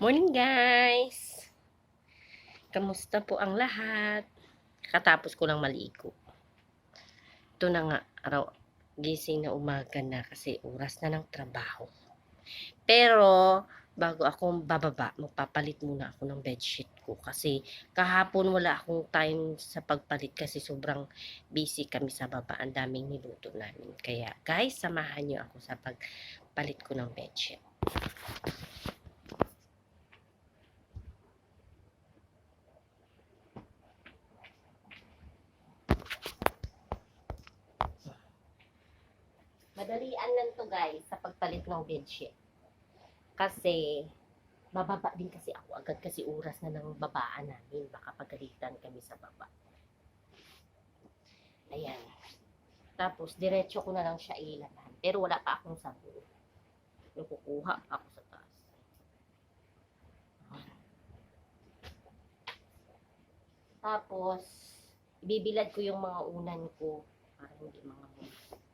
Morning guys! Kamusta po ang lahat? Katapos ko lang maligo. Ito na nga, araw, gising na umaga na kasi oras na ng trabaho. Pero, bago ako bababa, magpapalit muna ako ng bedsheet ko kasi kahapon wala akong time sa pagpalit kasi sobrang busy kami sa baba. Ang daming niluto namin. Kaya guys, samahan niyo ako sa pagpalit ko ng bedsheet. Madalian lang to guys sa pagpalit ng bedsheet. Kasi bababa din kasi ako agad kasi oras na ng babaan namin. Baka pagalitan kami sa baba. Ayan. Tapos diretso ko na lang siya ilaban. Pero wala pa akong sabon. Yung ako sa taas. Tapos, ibibilad ko yung mga unan ko para hindi mga muna.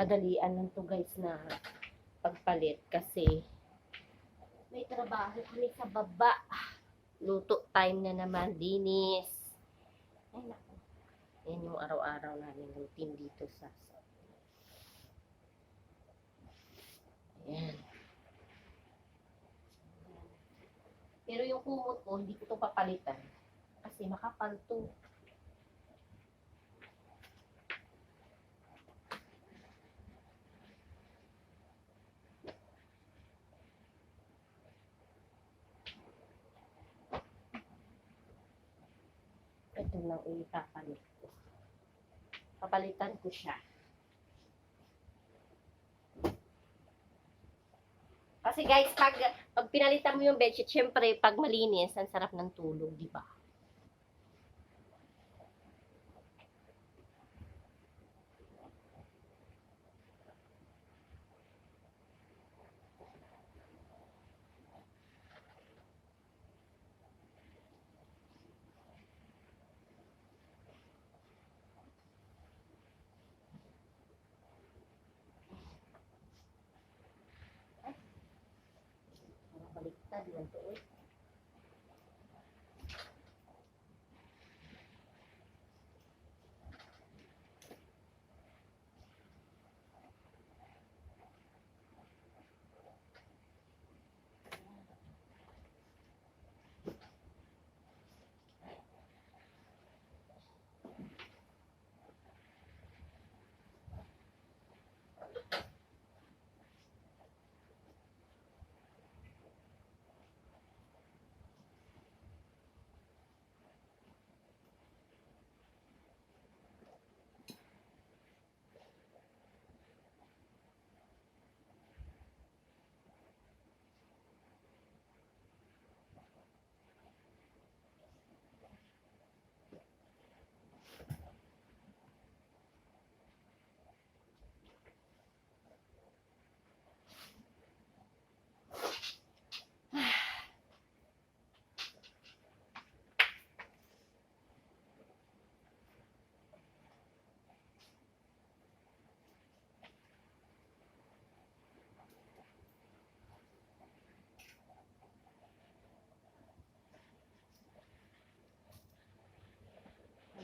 Madalian lang to guys na pagpalit kasi may trabaho kami sa baba. Luto time na naman, dinis. Ay naku. Yan yung araw-araw namin routine dito sa Ayan. Pero yung kumot ko, hindi ko to papalitan. Kasi makapal to. Ito lang ipapalit ko. Papalitan ko siya. Kasi guys, pag, pag pinalitan mo yung bedsheet, syempre, pag malinis, ang sarap ng tulog, di ba? Mga baliktad lang to, eh.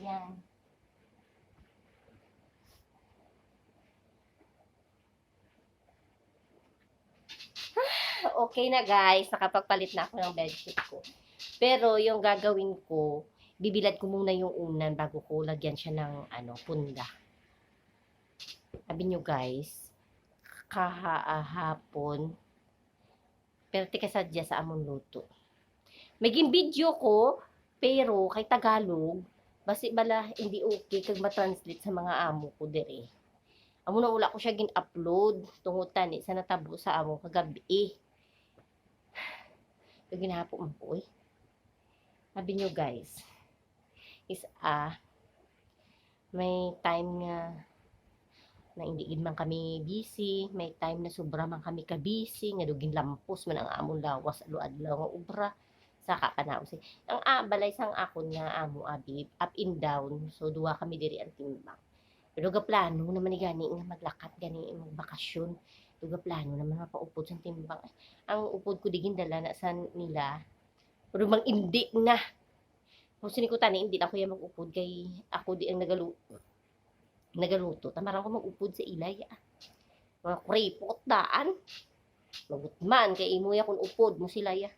Ayan. okay na guys, nakapagpalit na ako ng bedsheet ko. Pero yung gagawin ko, bibilad ko muna yung unan bago ko lagyan siya ng ano, punda. Sabi nyo guys, kahahapon, pero tika sadya sa among luto. May video ko, Pero kay Tagalog, basi bala hindi okay kag ma-translate sa mga amo ko dire. Amo na wala ko siya gin-upload tungod tani sa natabo sa amo kagabi. Eh. Kag ginahapo man po eh. Sabi nyo guys, is ah, may time nga na hindi man kami busy, may time na sobra man kami ka busy, nga dugin lampos man ang among lawas alo adlaw nga ubra saka panaos. Ang ah, balay sang akon nga amo abi up and down, so duwa kami diri ang timbang. Pero ga plano naman ni gani nga maglakat gani magbakasyon. Duga plano naman mapaupod sa timbang. Ang upod ko digin dala na sa nila. Pero mang hindi na. Kung sini ko tani, hindi ako yung mag-upod kay ako di ang nagaluto. Nagaluto. Tamarang ko mag-upod sa ilay. Ah. Mga kuripot daan. Magutman kay imo ya kung upod mo sila ya.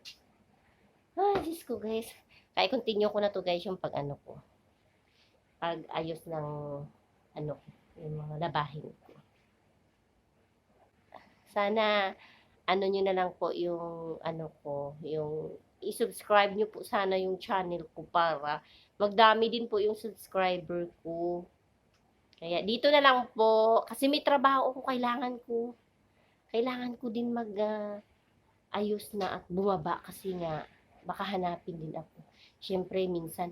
Ah, Diyos ko guys. Kaya continue ko na to guys yung pag ano ko. Pag ayos ng ano, yung mga labahin ko. Sana ano nyo na lang po yung ano ko, yung i-subscribe nyo po sana yung channel ko para magdami din po yung subscriber ko. Kaya dito na lang po, kasi may trabaho ko, kailangan ko. Kailangan ko din mag ah, ayos na at bumaba kasi nga baka hanapin din ako. Siyempre minsan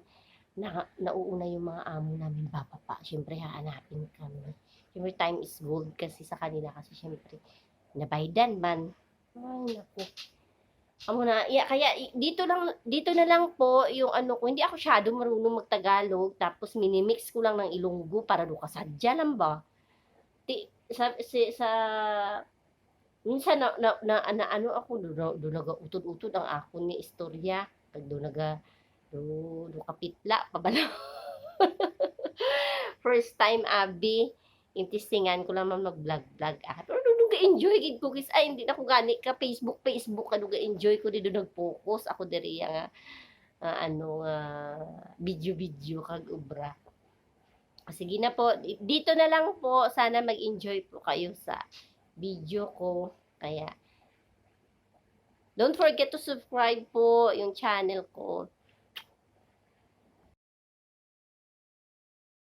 na, nauuna yung mga amo namin bababa. Siyempre hahanapin kami. Siyempre time is gold kasi sa kanila kasi siyempre nabaydan man. Ay, naku. Amo na, yeah, kaya dito lang dito na lang po yung ano ko, hindi ako syado marunong magtagalog tapos minimix ko lang ng Ilonggo para do kasadya lang ba. Ti, sa, si, sa minsan na, na, na, na ano ako do, do, do naga utod-utod ang ako ni istorya kag do naga do, do kapitla pabala. First time abi intistingan ko lang mag-vlog-vlog ah. Pero doon enjoy gid ko kis ay hindi na ko gani ka Facebook Facebook ka enjoy ko dito nag-focus ako diri nga ah, ano ah, video-video kag ubra. Ah, Sige na po, Di- dito na lang po. Sana mag-enjoy po kayo sa video ko. Kaya, don't forget to subscribe po yung channel ko.